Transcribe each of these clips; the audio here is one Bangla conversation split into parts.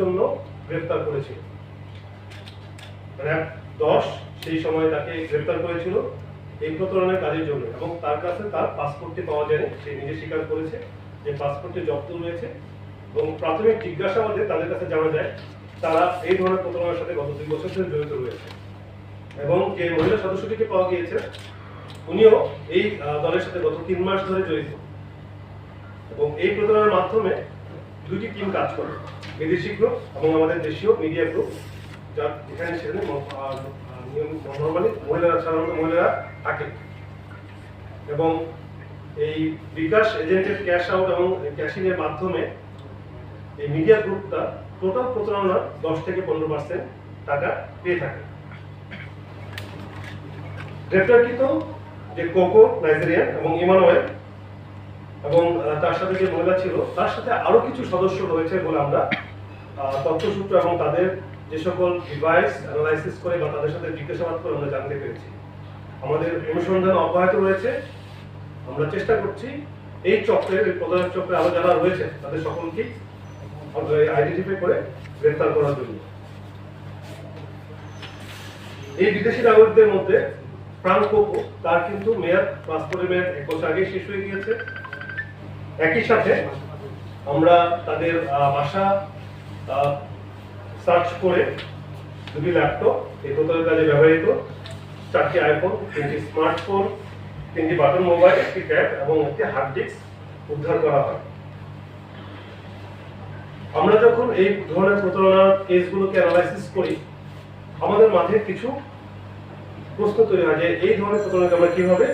জন্য গ্রেফতার করেছিল। দশ সেই সময় তাকে গ্রেফতার করেছিল এই প্রতারণার কাজের জন্য এবং তার কাছে তার পাসপোর্টটি পাওয়া যায়নি, সে নিজে স্বীকার করেছে যে পাসপোর্টটি জব্দ রয়েছে এবং প্রাথমিক জিজ্ঞাসাবাদে তাদের কাছে জানা যায় তারা এই ধরনের প্রতারণার সাথে গত দুই বছর ধরে জড়িত রয়েছে এবং যে মহিলা সদস্যটিকে পাওয়া গিয়েছে, উনিও এই দলের সাথে গত তিন মাস ধরে জড়িত এবং এই প্রতারণার মাধ্যমে দুটি টিম কাজ করে। বিদেশি গ্রুপ এবং আমাদের দেশীয় মিডিয়া গ্রুপ যা যেখানে সেখানে নর্মালি মহিলারা সাধারণত মহিলারা থাকে। এবং এই বিকাশ এজেন্টের ক্যাশ আউট এবং ক্যাশিং এর মাধ্যমে এই মিডিয়া গ্রুপটা টোটাল প্রতারণার দশ থেকে পনেরো পার্সেন্ট টাকা পেয়ে থাকে। গ্রেপ্তারকৃত যে কোকো নাইজেরিয়ান এবং ইমানুয়েল এবং তার সাথে যে মহিলা ছিল, তার সাথে আরও কিছু সদস্য রয়েছে বলে আমরা তথ্যসূত্র এবং তাদের যে সকল ডিভাইস অ্যানালাইসিস করে বা তাদের সাথে জিজ্ঞাসাবাদ করে আমরা জানতে পেরেছি। আমাদের অনুসন্ধান অব্যাহত রয়েছে। আমরা চেষ্টা করছি এই চক্রের এই প্রধান চক্রে আরও যারা রয়েছে তাদের সকলকেই আইডেন্টিফাই করে গ্রেফতার করার জন্য। এই বিদেশি নাগরিকদের মধ্যে ফ্রাঙ্ক কোকো তার কিন্তু মেয়াদ পাসপোর্টের মেয়াদ এক বছর আগে শেষ হয়ে গিয়েছে। একই সাথে আমরা তাদের বাসা সার্চ করে দুটি ল্যাপটপ এই প্রতারের কাজে ব্যবহৃত, চারটি আইফোন তিনটি স্মার্টফোন তিনটি বাটন মোবাইল একটি ট্যাব এবং একটি হার্ড ডিস্ক উদ্ধার করা হয়। আমরা যখন এই ধরনের প্রতারণার কেসগুলোকে অ্যানালাইসিস করি, আমাদের মাঝে কিছু প্রশ্ন তৈরি হয় যে এই ধরনের প্রতারণাকে আমরা কীভাবে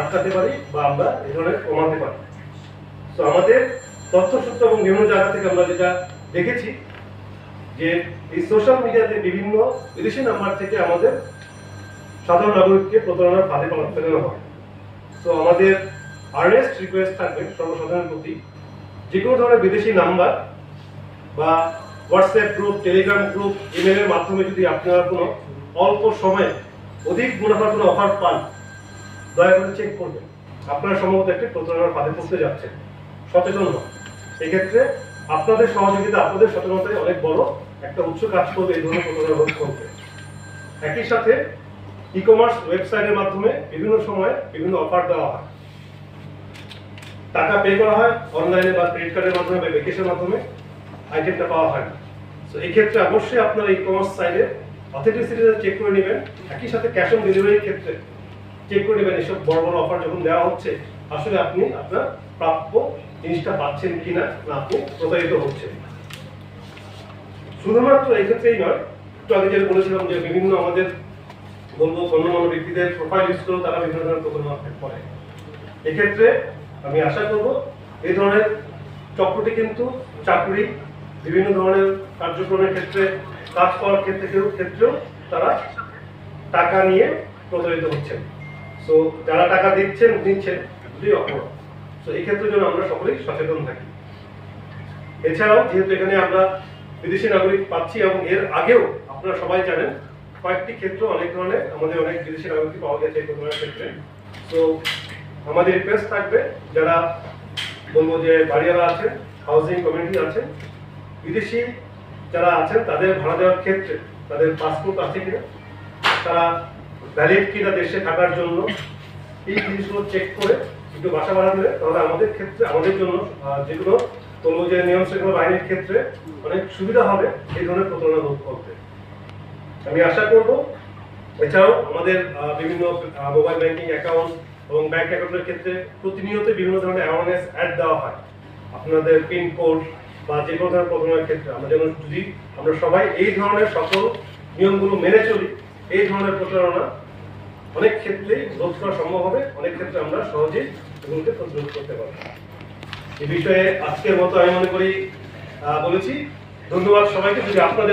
আটকাতে পারি বা আমরা এই ধরনের কমাতে পারি। তো আমাদের তথ্যসূত্র এবং বিভিন্ন জায়গা থেকে আমরা যেটা দেখেছি যে এই সোশ্যাল মিডিয়াতে বিভিন্ন বিদেশি নাম্বার থেকে আমাদের সাধারণ নাগরিককে প্রতারণার ফাঁদে ফেলানো হয়। তো আমাদের আর্নেস্ট রিকোয়েস্ট থাকবে সর্বসাধারণের প্রতি যে কোনো ধরনের বিদেশি নাম্বার বা হোয়াটসঅ্যাপ গ্রুপ টেলিগ্রাম গ্রুপ ইমেলের মাধ্যমে যদি আপনারা কোনো অল্প সময়ে অধিক মুনাফার কোনো অফার পান, দয়া করে চেক করবেন। আপনারা সম্ভবত একটি প্রতারণার ফাঁদে পড়তে যাচ্ছেন। সচেতন হন। এক্ষেত্রে আপনাদের সহযোগিতা, আপনাদের সচেতনতায় অনেক বড় একটা উৎস কাজ করবে, এই ধরনের প্রতারণা করতে একই সাথে ই কমার্স ওয়েবসাইটের মাধ্যমে বিভিন্ন সময়ে বিভিন্ন অফার দেওয়া হয়। টাকা পে করা হয় অনলাইনে বা ক্রেডিট কার্ডের মাধ্যমে বা ব্যাংকের মাধ্যমে আইটেমটা পাওয়া হয় না। তো এই ক্ষেত্রে অবশ্যই আপনার ই কমার্স সাইটে অথেন্টিসিটিটা চেক করে নেবেন। একই সাথে ক্যাশ অন ডেলিভারির ক্ষেত্রে চেক করে নেবেন, এসব বড় বড় অফার যখন দেওয়া হচ্ছে, আসলে আপনি আপনার প্রাপ্য জিনিসটা পাচ্ছেন কিনা না আপনি প্রতারিত হচ্ছেন। শুধুমাত্র এই ক্ষেত্রেই নয়, একটু আগে যেটা বলেছিলাম যে বিভিন্ন আমাদের বলব গণ্যমান্য ব্যক্তিদের প্রোফাইল করেও তারা বিভিন্ন ধরনের প্রতারণা করে। এক্ষেত্রে আমি আশা করব এই ধরনের চক্রটি কিন্তু চাকরি, বিভিন্ন ধরনের কার্যক্রমের ক্ষেত্রে, কাজ করার ক্ষেত্রে ক্ষেত্রেও তারা টাকা নিয়ে প্রতারিত হচ্ছেন। সো যারা টাকা দিচ্ছেন, নিচ্ছেন দুই অপরাধ। সো এই ক্ষেত্রে যেন আমরা সকলেই সচেতন থাকি। এছাড়াও, যেহেতু এখানে আমরা বিদেশি নাগরিক পাচ্ছি এবং এর আগেও আপনারা সবাই জানেন, কয়েকটি ক্ষেত্র অনেক ধরনের, আমাদের অনেক বিদেশি নাগরিক পাওয়া গেছে এই ক্ষেত্রে। তো আমাদের রিকোয়েস্ট থাকবে, যারা বলব যে বাড়িওয়ালা আছেন হাউজিং কমিউনিটি আছেন, বিদেশি যারা আছেন, তাদের ভাড়া দেওয়ার ক্ষেত্রে, তাদের পাসপোর্ট আছে কিনা, তারা ভ্যালিড কিনা দেশে থাকার জন্য, এই জিনিসগুলো চেক করে একটু বাসা ভাড়া দিলে তাহলে আমাদের ক্ষেত্রে, আমাদের জন্য যেগুলো যে নিয়ম শৃঙ্খলা বাহিনীর ক্ষেত্রে অনেক সুবিধা হবে এই ধরনের প্রতারণা রোধ করতে। আমি আশা করব, এছাড়াও আমাদের বিভিন্ন মোবাইল ব্যাংকিং অ্যাকাউন্ট এবং ব্যাংক অ্যাকাউন্টের ক্ষেত্রে প্রতিনিয়ত বিভিন্ন ধরনের অ্যাওয়ারনেস অ্যাড দেওয়া হয়। আপনাদের পিন কোড বা যে কোনো ধরনের প্রতারণার ক্ষেত্রে, আমরা যেন যদি, আমরা সবাই এই ধরনের সকল নিয়মগুলো মেনে চলি, এই ধরনের প্রতারণা অনেক ক্ষেত্রেই রোধ করা সম্ভব হবে, অনেক ক্ষেত্রে আমরা সহজেই এগুলোকে প্রতিরোধ করতে পারব। এ বিষয়ে আজকের মতো আমি মনে করি বলেছি। ধন্যবাদ সবাইকে। যদি আপনাদের